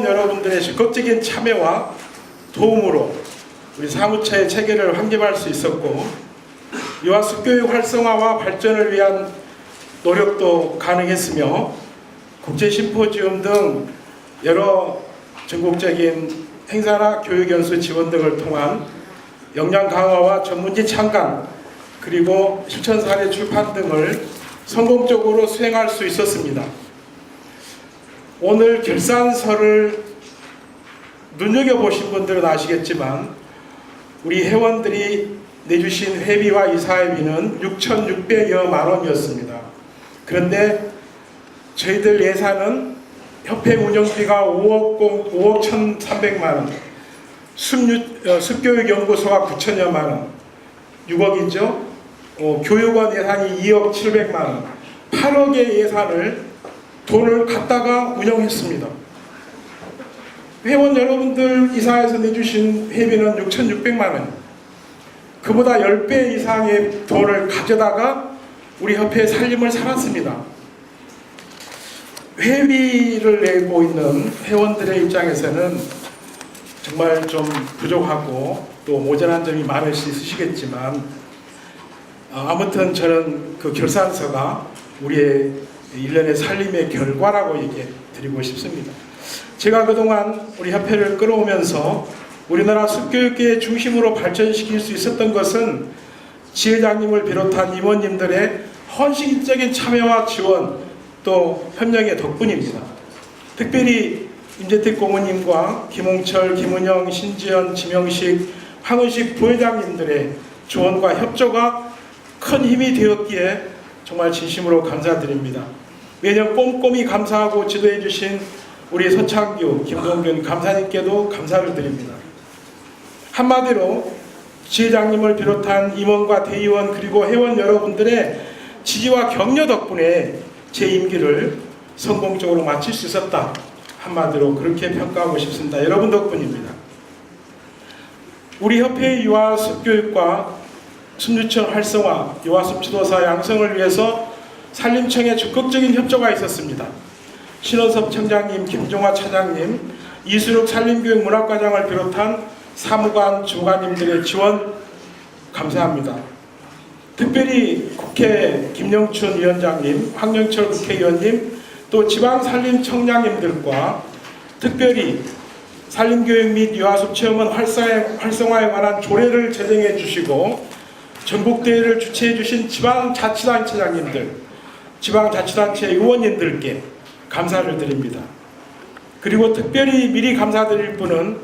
여러분들의 적극적인 참여와 도움으로 우리 사무처의 체계를 확립할 수 있었고 이와 습교육 활성화와 발전을 위한 노력도 가능했으며 국제 심포지움 등 여러 전국적인 행사나 교육 연수 지원 등을 통한 역량 강화와 전문지 창간 그리고 실천 사례 출판 등을 성공적으로 수행할 수 있었습니다. 오늘 결산서를 눈여겨보신 분들은 아시겠지만 우리 회원들이 내주신 회비와 이사회비는 6,600여만 원이었습니다. 그런데 저희들 예산은 협회 운영비가 5억, 5억 1,300만 원, 습유- 어, 습교육연구소가 9천여만 원, 6억이죠. 어, 교육원 예산이 2억 700만 원, 8억의 예산을 돈을 갖다가 운영했습니다. 회원 여러분들 이사에서 내주신 회비는 6,600만 원. 그보다 10배 이상의 돈을 가져다가 우리 협회의 살림을 살았습니다. 회비를 내고 있는 회원들의 입장에서는 정말 좀 부족하고 또 모자란 점이 많을 수 있으시겠지만 어, 아무튼 저는 그 결산서가 우리의 일련의 살림의 결과라고 얘기해 드리고 싶습니다. 제가 그동안 우리 협회를 끌어오면서 우리나라 숲교육계의 중심으로 발전시킬 수 있었던 것은 지회장님을 비롯한 임원님들의 헌신적인 참여와 지원 또 협력의 덕분입니다. 특별히 임재택 고모님과 김홍철, 김은영, 신지연, 지명식, 황은식 부회장님들의 조언과 협조가 큰 힘이 되었기에 정말 진심으로 감사드립니다. 매년 꼼꼼히 감사하고 지도해 주신 우리 서창규, 김동균 감사님께도 감사를 드립니다. 한마디로 지회장님을 비롯한 임원과 대의원 그리고 회원 여러분들의 지지와 격려 덕분에 제 임기를 성공적으로 마칠 수 있었다. 한마디로 그렇게 평가하고 싶습니다. 여러분 덕분입니다. 우리 협회의 유아숲 교육과 숲유청 활성화, 유아숲 지도사 양성을 위해서 산림청의 적극적인 협조가 있었습니다. 신원섭 청장님, 김종화 차장님, 이수록 산림교육 문학과장을 비롯한 사무관, 주무관님들의 지원 감사합니다. 특별히 국회 김영춘 위원장님, 황영철 국회의원님, 또 지방 산림 청장님들과 특별히 산림교육 및 유아숲 활성화에, 활성화에 관한 조례를 제정해 주시고 전국대회를 주최해 주신 지방자치단체장님들, 지방자치단체 의원님들께 감사를 드립니다. 그리고 특별히 미리 감사드릴 분은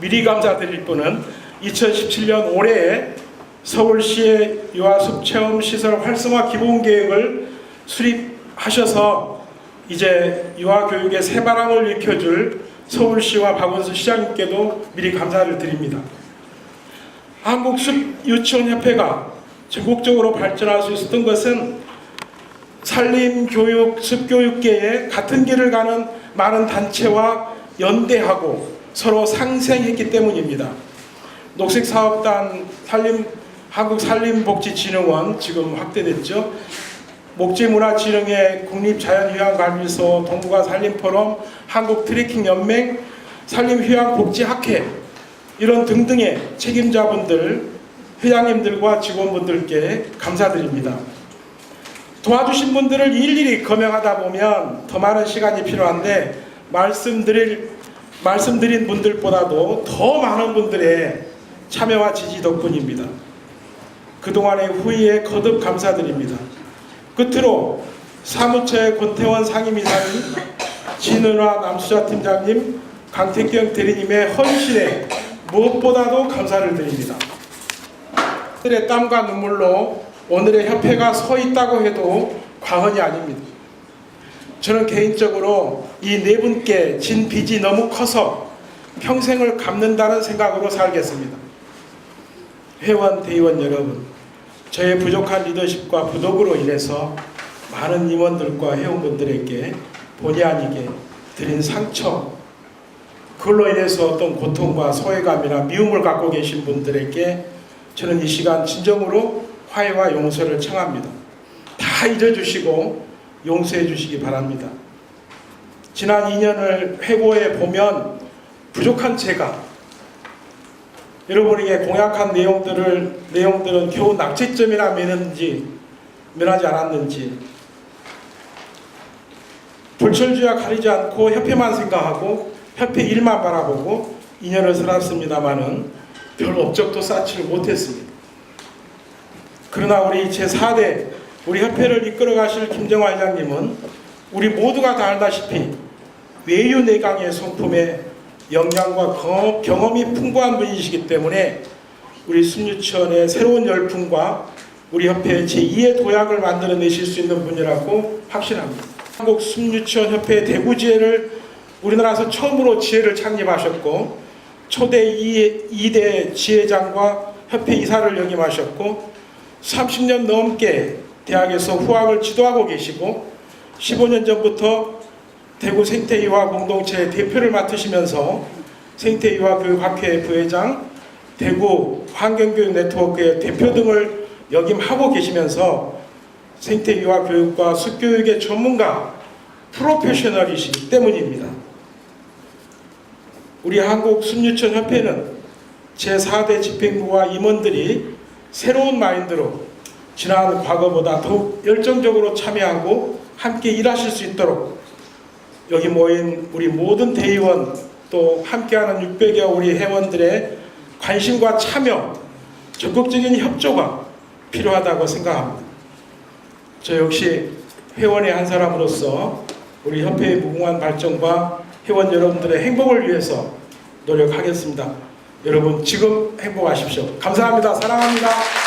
미리 감사드릴 분은 2017년 올해에 서울시의 유아숲 체험 시설 활성화 기본 계획을 수립하셔서 이제 유아 교육의 새 바람을 일으켜줄 서울시와 박원순 시장님께도 미리 감사를 드립니다. 한국숲 유치원협회가 전국적으로 발전할 수 있었던 것은 산림 교육, 숲교육계에 같은 길을 가는 많은 단체와 연대하고 서로 상생했기 때문입니다. 녹색사업단 산림 한국산림복지진흥원 지금 확대됐죠. 목지문화진흥회 국립자연휴양관리소 동부가 산림포럼 한국트레킹연맹 산림휴양복지학회 이런 등등의 책임자분들 회장님들과 직원분들께 감사드립니다. 도와주신 분들을 일일이 검역하다 보면 더 많은 시간이 필요한데 말씀드릴 말씀드린 분들보다도 더 많은 분들의 참여와 지지 덕분입니다. 그동안의 후의에 거듭 감사드립니다. 끝으로 사무처의 권태원 상임이사님, 진은화 남수자 팀장님, 강태경 대리님의 헌신에 무엇보다도 감사를 드립니다. 그들의 땀과 눈물로 오늘의 협회가 서 있다고 해도 과언이 아닙니다. 저는 개인적으로 이 네 분께 진 빚이 너무 커서 평생을 갚는다는 생각으로 살겠습니다. 회원, 대의원 여러분, 저의 부족한 리더십과 부독으로 인해서 많은 임원들과 회원분들에게 본의 아니게 드린 상처, 그걸로 인해서 어떤 고통과 소외감이나 미움을 갖고 계신 분들에게 저는 이 시간 진정으로 화해와 용서를 청합니다. 다 잊어주시고 용서해 주시기 바랍니다. 지난 2년을 회고해 보면 부족한 제가 여러분에게 공약한 내용들을 내용들은 겨우 낙제점이나 매는지 면하지 않았는지 불철주야 가리지 않고 협회만 생각하고 협회 일만 바라보고 2년을 살았습니다마는 별 업적도 쌓지를 못했습니다. 그러나 우리 제4대 우리 협회를 이끌어 가실 김정화 회장님은 우리 모두가 다 알다시피 외유 내강의 성품에 경험- 경험이 풍부한 분이시기 때문에 우리 순유천의 새로운 열풍과 우리 협회 제2의 도약을 만들어내실 수 있는 분이라고 확신합니다. 한국 순유천 협회 대구지회를 우리나라에서 처음으로 지회를 창립하셨고 초대 2대 지회장과 협회 이사를 역임하셨고 30년 넘게 대학에서 후학을 지도하고 계시고 15년 전부터 대구 생태이화 공동체 대표를 맡으시면서 생태이화 교육학회 부회장, 대구 환경교육 네트워크의 대표 등을 역임하고 계시면서 생태이화 교육과 숲교육의 전문가 프로페셔널이시기 때문입니다. 우리 한국 순유천 협회는 제4대 집행부와 임원들이 새로운 마인드로 지난 과거보다 더욱 열정적으로 참여하고 함께 일하실 수 있도록 여기 모인 우리 모든 대의원 또 함께하는 600여 우리 회원들의 관심과 참여, 적극적인 협조가 필요하다고 생각합니다. 저 역시 회원의 한 사람으로서 우리 협회의 무궁한 발전과 회원 여러분들의 행복을 위해서 노력하겠습니다. 여러분 지금 행복하십시오. 감사합니다. 사랑합니다.